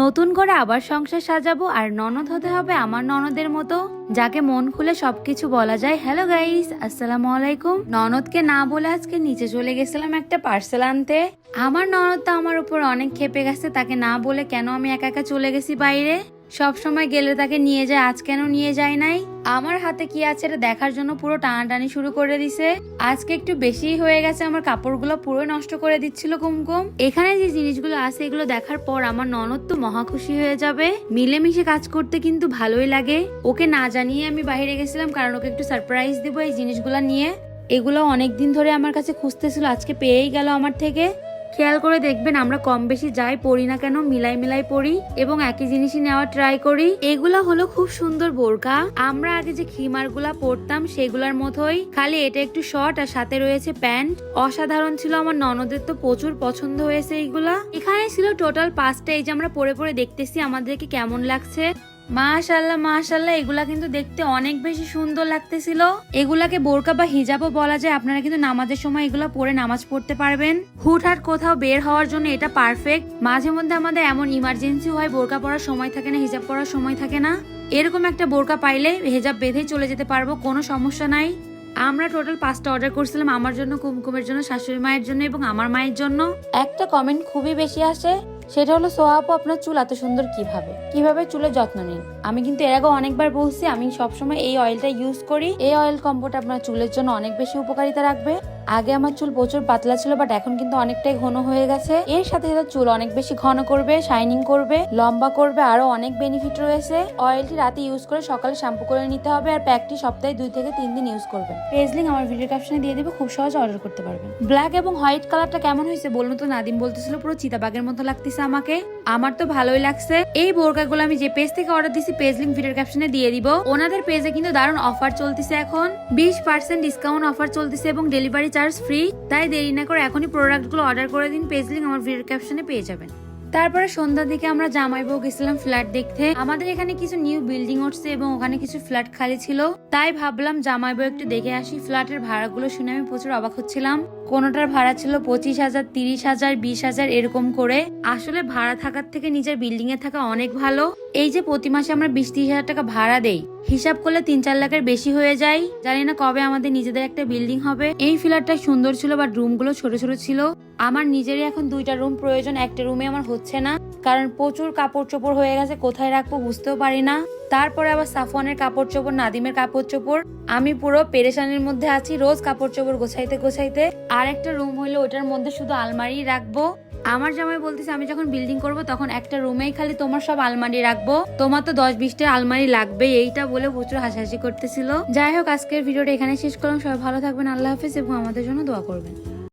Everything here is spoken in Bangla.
নতুন করে আবার সংসার সাজাবো আর ননদ হতে হবে আমার ননদের মতো, যাকে মন খুলে সবকিছু বলা যায়। হ্যালো গাইস আসসালামু আলাইকুম। ননদকে না বলে আজকে নিচে চলে গেছিলাম একটা পার্সেল আনতে। আমার ননদ তো আমার উপর অনেক খেপে গেছে, তাকে না বলে কেন আমি একা একা চলে গেছি বাইরে? সব সময় গেলে তাকে নিয়ে যায়, আজ কেন নিয়ে যায় নাই? আমার হাতে কি আছে এটা দেখার জন্য পুরো টানাটানি শুরু করে দিছে। আজকে একটু বেশি হয়ে গেছে, আমার কাপড়গুলো পুরো নষ্ট করে দিচ্ছিল কুমকুম এখানে যে জিনিসগুলো আছে, এগুলো দেখার পর আমার ননদ তো মহা খুশি হয়ে যাবে। মিলেমিশে কাজ করতে কিন্তু ভালোই লাগে। ওকে না জানিয়ে আমি বাইরে গেছিলাম, কারণ ওকে একটু সারপ্রাইজ দেবো এই জিনিসগুলো নিয়ে। এগুলো অনেক দিন ধরে আমার কাছে খুঁজতেছিল, আজকে পেয়েই গেল আমার থেকে। খেয়াল করে দেখবেন আমরা কম বেশি যাই পড়ি না কেন, মিলাই মিলাই পড়ি এবং একই জিনিসই নেওয়া ট্রাই করি। এগুলা হলো খুব সুন্দর বোরকা। আমরা আগে যে খিমারগুলা পরতাম সেগুলার মতোই। খালি এটা একটু শর্ট আর সাথে রয়েছে প্যান্ট। অসাধারণ ছিল, আমার ননদের তো প্রচুর পছন্দ হয়েছে এইগুলা। এখানে ছিল টোটাল পাঁচটা, এই যে আমরা পরে পরে দেখতেছি আমাদেরকে কেমন লাগছে। মাশাল্লাহ মাশাল্লাহ এগুলা কিন্তু দেখতে অনেক বেশি সুন্দর লাগতেছিল। এগুলাকে বোরকা বা হিজাবও বলা যায়। আপনারা কিন্তু নামাজের সময় এগুলা পরে নামাজ পড়তে পারবেন। হুটহাট কোথাও বের হওয়ার জন্য এটা পারফেক্ট মাঝে মধ্যে আমাদের এমন ইমার্জেন্সি হয়, বোরকা পরার সময় থাকে না, হিজাব পরার সময় থাকে না। এরকম একটা বোরকা পাইলে হেজাব বেঁধেই চলে যেতে পারব, কোনো সমস্যা নাই। আমরা টোটাল পাঁচটা অর্ডার করছিলাম, আমার জন্য, কুমকুমের জন্য, শাশুড়ি মায়ের জন্য এবং আমার মায়ের জন্য। একটা কমেন্ট খুবই বেশি আসে সেটা হলো সোহাপু আপনার চুল এত সুন্দর কীভাবে? কীভাবে চুলের যত্ন নিন? আমি কিন্তু এর আগে অনেকবার বলছি, আমি সবসময় এই অয়েলটা ইউজ করি। এই অয়েল কম্বোটা আপনার চুলের জন্য অনেক বেশি উপকারিতা রাখবে। আগে আমার চুল প্রচুর পাতলা ছিল বাট এখন কিন্তু অনেকটাই ঘন হয়ে গেছে। এর সাথে সাথে চুল অনেক বেশি ঘন করবে শাইনিং করবে, লম্বা করবে আরও অনেক বেনিফিট রয়েছে। অয়েলটি রাতে ইউজ করে সকালে শ্যাম্পু করে নিতে হবে, আর প্যাকটি সপ্তাহে দুই থেকে তিন দিন ইউজ করবেন। পেজলিং আমার ভিডিও ক্যাপশনে দিয়ে দেবো, খুব সহজে অর্ডার করতে পারবেন। ব্ল্যাক এবং হোয়াইট কালারটা কেমন হয়েছে বলুন তো? নাদিম বলতেছিল, পুরো চিতাবাগের মতো লাগতেছে। আমাকে। আমার তো ভালোই লাগছে। এই বোরকাগুলো আমি যে পেজ থেকে অর্ডার দিছি পেজ লিঙ্ক ভিডিও ক্যাপশনে দিয়ে দিব। ওনাদের পেজে কিন্তু দারুণ অফার চলতেছে এখন। বিশ পার্সেন্ট ডিসকাউন্ট অফার চলতেছে এবং ডেলিভারি চার্জ ফ্রি তাই দেরি না করে এখনই প্রোডাক্টগুলো অর্ডার করে দিন। পেজ লিঙ্ক আমার ভিডিও ক্যাপশনে পেয়ে যাবেন। তারপরে সন্ধ্যার দিকে আমরা জামাইবউ গেছিলাম ফ্ল্যাট দেখতে। আমাদের এখানে কিছু নিউ বিল্ডিং উঠছে এবং ওখানে কিছু ফ্ল্যাট খালি ছিল। তাই ভাবলাম জামাইবউ একটু দেখে আসি। ফ্ল্যাটের ভাড়াগুলো শুনে আমি প্রচুর অবাক হচ্ছিলাম। কোনোটার ভাড়া ছিল পঁচিশ হাজার, তিরিশ হাজার, বিশ হাজার এরকম করে। আসলে ভাড়া থাকার থেকে নিজের বিল্ডিং এ থাকা অনেক ভালো। এই যে প্রতি মাসে আমরা বিশ তিরিশ হাজার টাকা ভাড়া দেই, হিসাব করলে তিন চার লাখের বেশি হয়ে যায়। জানি না কবে আমাদের নিজেদের একটা বিল্ডিং হবে। এই ফ্ল্যাটটা সুন্দর ছিল বাট রুমগুলো ছোট ছোট ছিল। আমার নিজেরই এখন দুইটা রুম প্রয়োজন, একটা রুমে আমার হচ্ছে না। কারণ প্রচুর কাপড় চোপড় হয়ে গেছে, কোথায় রাখব বুঝতেও পারি না। তারপরে আবার সাফওয়ানের কাপড় চোপড় নাদিমের কাপড় চোপড় আমি পুরো পেরেশানির মধ্যে আছি রোজ কাপড় চোপড় গোছাইতে গোছাইতে। আর একটা রুম হইলে ওটার মধ্যে শুধু আলমারি রাখব। আমার জামাই বলতেছে, আমি যখন বিল্ডিং করব তখন একটা রুমেই খালি তোমার সব আলমারি রাখব। তোমার তো দশ বিশটা আলমারি লাগবে এইটা বলে প্রচুর হাসাহাসি করতেছিল। যাই হোক, আজকের ভিডিওটা এখানে শেষ করলাম। সবাই ভালো থাকবেন, আল্লাহ হাফিজ এবং আমাদের জন্য দোয়া করবেন।